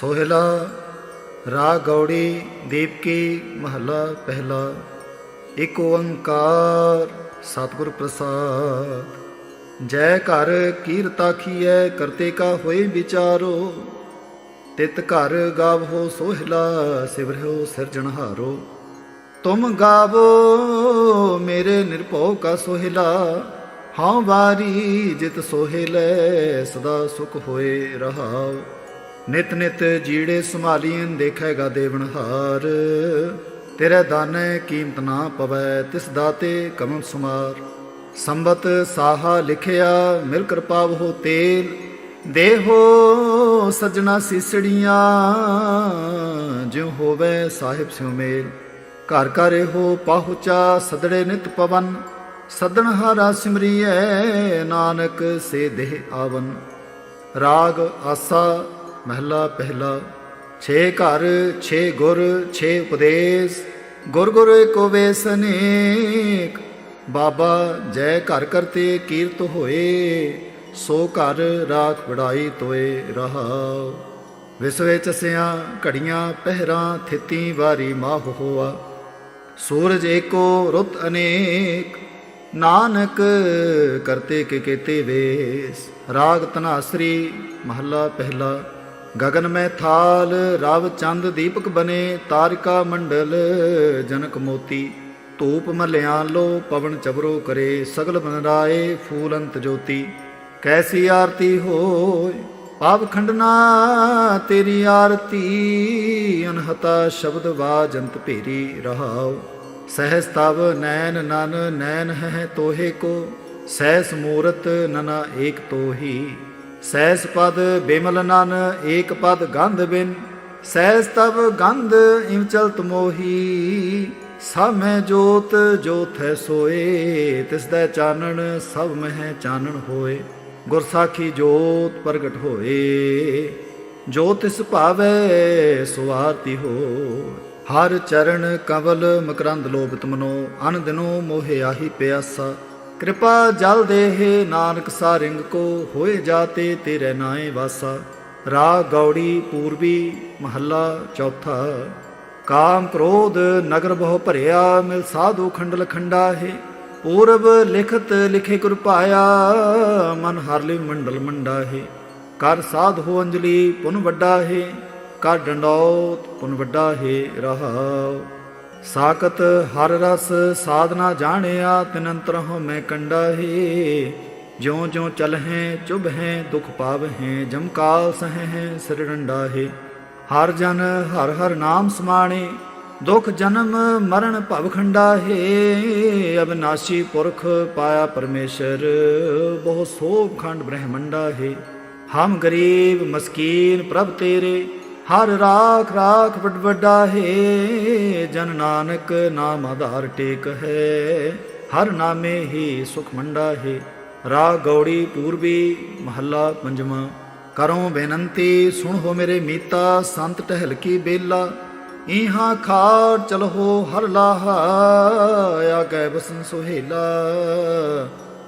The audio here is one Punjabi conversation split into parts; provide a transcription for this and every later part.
ਸੋਹਿਲਾ ਰਾਗ ਗੌੜੀ ਦੀਪਕੀ ਮਹੱਲਾ ਪਹਿਲਾ। ਇੱਕ ਓੰਕਾਰ, ਸਤਿਗੁਰ ਪ੍ਰਸਾਦ। ਜੈ ਘਰ ਕੀਰਤਾ ਕੀਐ ਕਰਤੇ ਕਾ ਹੋਏ ਵਿਚਾਰੋ। ਤਿਤ ਘਰ ਗਾਵੋ ਸੋਹਿਲਾ ਸਿਵਰਿਓ ਸਿਰਜਣਹਾਰੋ ਤੁਮ ਗਾਵੋ ਮੇਰੇ ਨਿਰਭਉ ਕਾ ਸੋਹਿਲਾ। ਹਾਂ ਵਾਰੀ ਜਿਤ ਸੋਹਿਲੇ ਸਦਾ ਸੁਖ ਹੋਏ ਰਹਾਓ। ਨਿਤ ਨਿਤ ਜੀੜੇ ਸੰਭਾਲੀਨ ਦੇਖੇਗਾ ਦੇਵਨਹਾਰ ਤੇਰੇ ਦਾਨੇ ਕੀਮਤ ਨਾ ਪਵੈ, ਤਿਸ ਦਾਤੇ ਕਮੰ ਸੁਮਾਰ। ਸੰਬਤ ਸਾਹਾ ਲਿਖਿਆ, ਮਿਲ ਕਿਰਪਾਵੋ ਤੇਲ। ਦੇਹੋ ਸਜਣਾ ਸੀਸੜੀਆਂ, ਜਿਉ ਹੋਵੇ ਸਾਹਿਬ ਸਿਉ ਮੇਲ। ਘਰ ਘਰ ਇਹੋ ਪਾਹੁਚਾ, ਸਦੜੇ ਨਿਤ ਪਵਨ। ਸਦਣ ਹਾਰਾ ਸਿਮਰੀਐ, ਨਾਨਕ ਸੇ ਦੇਹ ਆਵਨ। ਰਾਗ ਆਸਾ ਮਹਿਲਾ ਪਹਿਲਾ। ਛੇ ਘਰ, ਛੇ ਗੁਰ, ਛੇ ਉਪਦੇਸ਼। ਗੁਰ ਗੁਰ ਕੋ ਵੇਸ ਬਾਬਾ, ਜੈ ਘਰ ਕਰਤੇ ਕੀਰਤ ਹੋਏ। ਸੋ ਘਰ ਰਾਖ ਵਡਾਈ ਤੋਏ ਰਹਾਉ ਵਿਸ ਵਿੱਚ ਘੜੀਆਂ, ਪਹਿਰਾਂ, ਥਿਤੀ ਵਾਰੀ ਮਾਹ ਹੋਆ। ਸੂਰਜ ਏਕੋ ਰੁੱਤ ਅਨੇਕ। ਨਾਨਕ ਕਰਤੇ ਕੇ ਕੇਤੇ ਵੇਸ। ਰਾਗ ਤਨਾਸਰੀ, ਮਹੱਲਾ ਪਹਿਲਾ। ਗगन ਮੈਂ ਥਾਲ, ਰਵ ਚੰਦ ਦੀਪਕ ਬਨੇ, ਤਾਰਿਕਾ ਮੰਡਲ, ਜਨਕ ਮੋਤੀ, ਧੂਪ ਮਲਿਆਂ ਲੋ, ਪਵਨ ਚਬਰੋ ਕਰੇ, ਸਗਲ ਬਨਰਾਏ ਫੂਲੰਤ ਜੋਤੀ। ਕੈਸੀ ਆਰਤੀ ਹੋਏ ਪਾਪ ਖੰਡਨਾ, ਤੇਰੀ ਆਰਤੀ, ਅਨਹਤਾ ਸ਼ਬਦ ਵਾਜੰਤ ਭੇਰੀ ਰਹਾਓ ਸਹਿਸ ਤਵ ਨੈਨ ਨਨ ਨੈਨ ਹੈ ਤੋਹੇ ਕੋ ਸਹਿਸ ਮੂਰਤ ਨਨਾ ਏਕ ਤੋਹੀ। ਸਹਿਸ ਪਦ ਬਿਮਲ ਨਨ, ਏਕ ਪਦ ਗੰਧ ਬਿਨ। ਸਹਿਸ ਤਵ ਗੰਧ ਇਵ ਚਲਤ ਮੋਹੀ ਸਭ ਜੋਤ ਜੋਤ ਹੈ ਸੋਏ। ਤਿਸ ਦਾ ਚਾਨਣ ਸਭ ਮਹਿ ਚਾਨਣ ਹੋਏ। ਗੁਰ ਸਾਖੀ ਜੋਤ ਪ੍ਰਗਟ ਹੋਏ। ਜੋ ਤਿਸ ਭਾਵੈ ਸੁਆਰਤੀ ਹੋ। ਹਰ ਚਰਨ ਕਵਲ ਮਕਰੰਦ ਲੋਭਿਤ ਮਨੋ, ਅਨ ਦਿਨੋ ਮੋਹਿ ਆਹੀ ਪਿਆਸਾ। ਕਿਰਪਾ ਜਲ ਦੇਹੇ ਨਾਨਕ, ਸਾਰਿੰਗ ਕੋ ਹੋਏ ਜਾਤੇ ਤੇਰੇ ਨਾਏ ਵਾਸਾ। ਰਾ ਗੌੜੀ ਪੂਰਬੀ ਮਹੱਲਾ ਚੌਥਾ। ਕਾਮ ਕ੍ਰੋਧ ਨਗਰ ਬਹੁ ਭਰਿਆ, ਮਿਲ ਸਾਧੂ ਖੰਡਲ ਖੰਡਾ ਹੈ। ਪੂਰਬ ਲਿਖਤ ਲਿਖੇ ਗੁਰ ਪਾਇਆ, ਮਨ ਹਰ ਲਿਵ ਮੰਡਲ ਮੰਡਾ ਹੈ। ਕਰ ਸਾਧ ਹੋ ਅੰਜਲੀ ਪੁਨ ਵੱਡਾ ਹੈ, ਕਰ ਡੰਡੌਤ ਪੁਨ ਵੱਡਾ ਹੈ ਰਹਾਉ। ਸਾਕਤ ਹਰ ਰਸ ਸਾਧਨਾ ਜਾਣਿਆ ਤਿਨੰਤਰ ਹੋ ਮੈਂ ਕੰਡਾ ਹੈ ਜਿਉ ਜਿਉ ਚਲਹਿ ਚੁਭ ਹੈ ਦੁਖ ਪਾਵਹਿ ਜਮਕਾਲ ਸਹਿ, ਸਿਰ ਡੰਡਾ ਹੈ ਹਰ ਜਨ ਹਰ ਹਰ ਨਾਮ ਸਮਾਣੇ, ਦੁਖ ਜਨਮ ਮਰਨ ਭਵ ਖੰਡਾ ਹੈ ਅਬਨਾਸ਼ੀ ਪੁਰਖ ਪਾਇਆ ਪਰਮੇਸ਼ਰ, ਬਹੁ ਸੋਭ ਖੰਡ ਬ੍ਰਹਮੰਡਾ ਹੈ ਹਮ ਗਰੀਬ ਮਸਕੀਨ ਪ੍ਰਭ ਤੇਰੇ ਹਰ ਰਾਖ ਰਾਖ ਵੱਡ ਵੱਡਾ ਹੈ, ਜਨ ਨਾਨਕ ਨਾਮ ਆਧਾਰ ਟੇਕ ਹੈ। ਹਰ ਨਾਮੇ ਹੀ ਸੁਖ ਮੰਡਾ ਹੈ। ਰਾ ਗੌੜੀ ਪੂਰਬੀ ਮਹੱਲਾ ਪੰਜਵਾਂ। ਕਰੋ ਬੇਨੰਤੀ, ਸੁਣ ਹੋ ਮੇਰੇ ਮੀਤਾ, ਸੰਤ ਟਹਿਲ ਕੀ ਬੇਲਾ। ਇਹਾਂ ਖਾੜ ਚਲੋ ਹਰ ਲਾਹਾ ਆਗੇ ਬਸਨ ਸੁਹੇਲਾ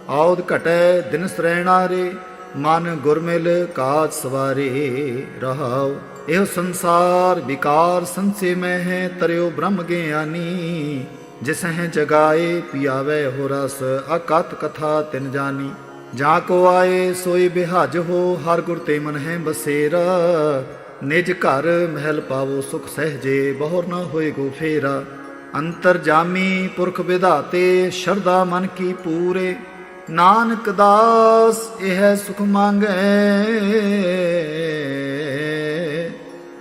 ਆਉਦ ਘਟੈ ਦਿਨ ਸਰੈਣਾ ਰੇ ਮਨ ਗੁਰਮਿਲ ਕਾਜ ਸਵਾਰੇ ਰਹਾਉ। ਇਹੋ ਸੰਸਾਰ ਵਿਕਾਰ ਸੰਸੇ ਮੈਂ ਹੈ ਤਰਿਓ ਬ੍ਰਹਮ ਗਿਆਨੀ। ਜਿਸ ਹੈ ਜਗਾਏ ਪਿਆਵੇ ਹੋ ਰਸ, ਅਕਤ ਕਥਾ ਤਿਨ ਜਾਨੀ। ਜਾ ਕੋ ਆਏ ਸੋਈ ਬਿਹਾਜ ਹੋ, ਹਰ ਗੁਰ ਤੇ ਮਨ ਹੈ ਬਸੇਰਾ। ਨਿਜ ਘਰ ਮਹਿਲ ਪਾਵੋ ਸੁਖ ਸਹਜੇ, ਬਹੁਰ ਨਾ ਹੋਏ ਗੋ ਫੇਰਾ। ਅੰਤਰ ਜਾਮੀ ਪੁਰਖ ਵਿਧਾਤੇ, ਸ਼ਰਧਾ ਮਨ ਕੀ ਪੂਰੇ। ਨਾਨਕ ਦਾਸ, ਇਹ ਸੁਖ ਮੰਗੈ।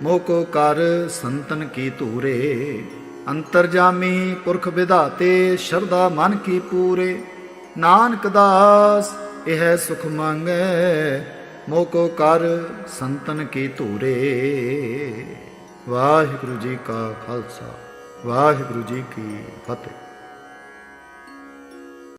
ਮੋਕੋ ਕਰ ਸੰਤਨ ਕੀ ਧੂਰੇ, ਅੰਤਰ ਜਾਮੀ ਪੁਰਖ ਵਿਧਾਤੇ, ਸ਼ਰਧਾ ਮਨ ਕੀ ਪੂਰੇ। ਨਾਨਕ ਦਾਸ, ਇਹ ਸੁਖ ਮੰਗੈ। ਮੋਕੋ ਕਰ ਸੰਤਨ ਕੀ ਧੂਰੇ। ਵਾਹਿਗੁਰੂ ਜੀ ਕਾ ਖਾਲਸਾ, ਵਾਹਿਗੁਰੂ ਜੀ ਕੀ ਫਤਿਹ।